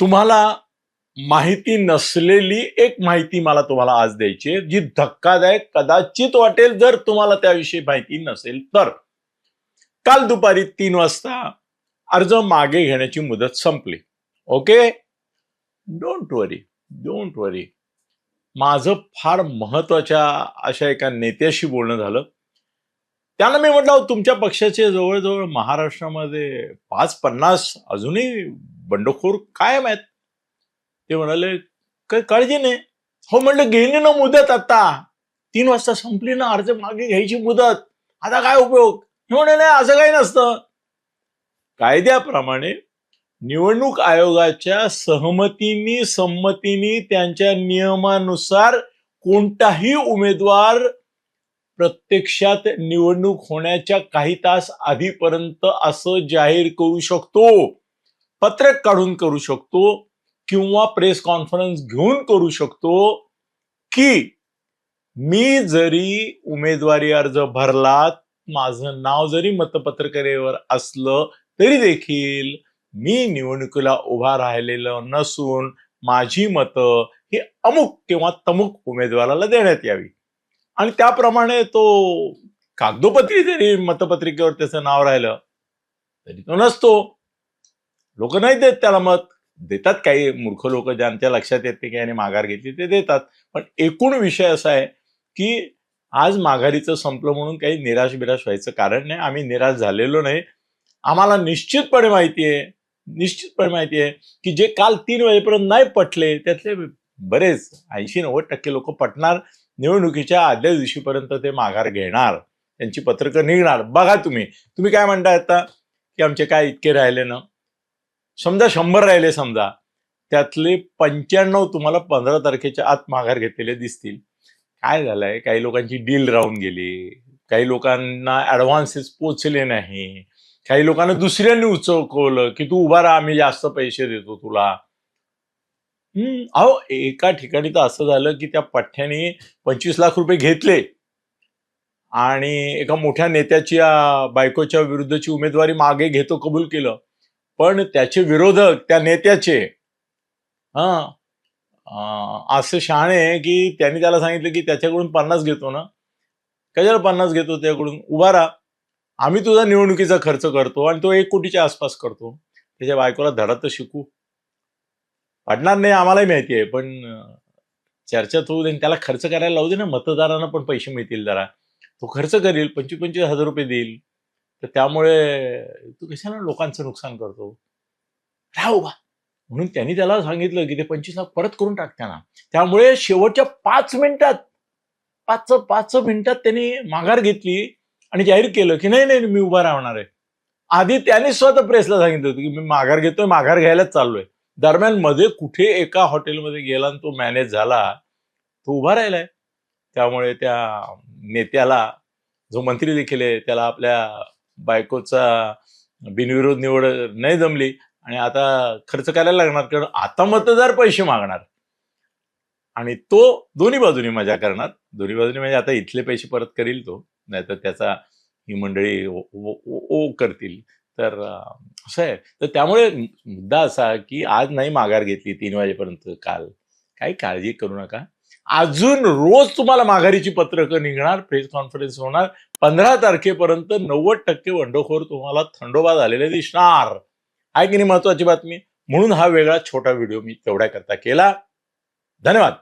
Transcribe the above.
तुम्हाला माहिती नसलेली एक माहिती मला तुम्हाला आज द्यायची आहे जी धक्कादायक कदाचित वाटेल जर तुम्हाला त्याविषयी माहिती नसेल तर. काल दुपारी तीन वाजता अर्ज मागे घेण्याची मुदत संपली. Okay? Don't worry don't worry माझं फार महत्त्वाच्या अशा एका नेत्याशी बोलणं झालं. त्यांना मी म्हटलं तुमच्या पक्षाचे जवळजवळ महाराष्ट्रामध्ये पाच पन्नास अजूनही बंडखोर कायम आहेत. ते म्हणाले काही काळजी नाही. हो म्हणलं गेली ना मुदत आता. तीन वाजता संपली ना अर्ज मागे घ्यायची मुदत. आता काय उपयोग? हे म्हणे नाही असं काही नसतं. कायद्याप्रमाणे निवडणूक आयोगाच्या सहमतीनी संमतीनी त्यांच्या नियमानुसार कोणताही उमेदवार प्रत्यक्षात निवडणूक होण्याच्या काही तास आधीपर्यंत असं जाहीर करू शकतो. पत्रक काढून करू शकतो किंवा प्रेस कॉन्फरन्स घेऊन करू शकतो की मी जरी उमेदवारी अर्ज भरला माझं नाव जरी मतपत्रकावर असलं तरी देखील मी निवडणुकीला उभा राहिलेलं नसून माझी मतं ही अमुक किंवा तमुक उमेदवाराला देण्यात यावी. आणि त्याप्रमाणे तो कागदोपत्री जरी मतपत्रिकेवर त्याचं नाव राहिलं तरी तो नसतो. लोक नाही देत त्याला मत. देतात काही मूर्ख लोक ज्यांच्या लक्षात येते की याने माघार घेतली ते देतात. पण एकूण विषय असा आहे की आज माघारीचं संपलं म्हणून काही निराश बिराश व्हायचं कारण नाही. आम्ही निराश झालेलो नाही. आम्हाला निश्चितपणे माहिती आहे निश्चितपणे माहिती आहे की जे काल तीन वाजेपर्यंत नाही पटले त्यातले बरेच ऐंशी नव्वद टक्के लोक पटणार. निवडणुकीच्या आदल्या दिवशीपर्यंत ते माघार घेणार. त्यांची पत्रकं निघणार. बघा तुम्ही. तुम्ही काय म्हणताय आता? की आमचे काय इतके राहिले ना? समजा शंभर राहिले समजा. त्यातले पंच्याण्णव तुम्हाला पंधरा तारखेच्या आत माघार घेतलेले दिसतील. काय झालंय? काही लोकांची डील राहून गेली. काही लोकांना ऍडव्हान्सेस पोचले नाही. काही लोकांना दुसऱ्यांनी उचवकवलं की तू उभा राहा आम्ही जास्त पैसे देतो तुला. हम्म. अहो एका ठिकाणी तर असं झालं की त्या पठ्ठ्याने पंचवीस लाख रुपये घेतले. आणि एका मोठ्या नेत्याच्या बायकोच्या विरुद्धची उमेदवारी मागे घेतो कबूल केलं. पण त्याचे विरोधक त्या नेत्याचे हा अं, असे शहाणे की त्यांनी त्याला सांगितलं की त्याच्याकडून पन्नास घेतो ना. कशाला पन्नास घेतो त्याकडून? उभा राहा. आम्ही तुझा निवडणुकीचा खर्च करतो आणि तो एक कोटीच्या आसपास करतो. त्याच्या बायकोला धडा तर शिकू. पडणार नाही आम्हालाही माहिती आहे पण चर्चा होऊ दे आणि त्याला खर्च करायला लावू दे ना. मतदारांना पण पैसे मिळतील जरा. तो खर्च करील पंचवीस पंचवीस हजार रुपये देईल. तर त्यामुळे तू कशाला लोकांचं नुकसान करतो? राहा उभा म्हणून त्यांनी त्याला सांगितलं की ते पंचवीस लाख परत करून टाकताना त्यामुळे शेवटच्या पाच मिनिटात पाच पाच मिनिटात त्यांनी माघार घेतली आणि जाहीर केलं की नाही नाही मी उभा राहणार आहे. आधी त्याने स्वतः प्रेसला सांगितलं होतं की मी माघार घेतोय माघार घ्यायलाच चाललोय. दरम्यानमध्ये कुठे एका हॉटेलमध्ये गेला आणि तो मॅनेज झाला तो उभा राहिलाय. त्यामुळे त्या नेत्याला जो मंत्री देखील आहे त्याला आपल्या बायकोचा बिनविरोध निवड नाही जमली आणि आता खर्च करायला लागणार कारण आता मतदार पैसे मागणार. आणि तो दोन्ही बाजूनी मजा करणार. दोन्ही बाजूनी म्हणजे आता इथले पैसे परत करील तो नाहीतर त्याचा ही मंडळी ओ ओ- ओ- ओ करतील. तर असं आहे. तर त्यामुळे मुद्दा असा की आज नाही माघार घेतली तीन वाजेपर्यंत काल. काही काळजी करू नका. अजून रोज तुम्हाला माघारीची पत्रकं निघणार प्रेस कॉन्फरन्स होणार. पंधरा तारखेपर्यंत नव्वद टक्के वंडोखोर तुम्हाला थंडोबा झालेले दिसणार. आहे की नाही महत्वाची बातमी? म्हणून हा वेगळा छोटा व्हिडिओ मी तेवढ्या करता केला. धन्यवाद.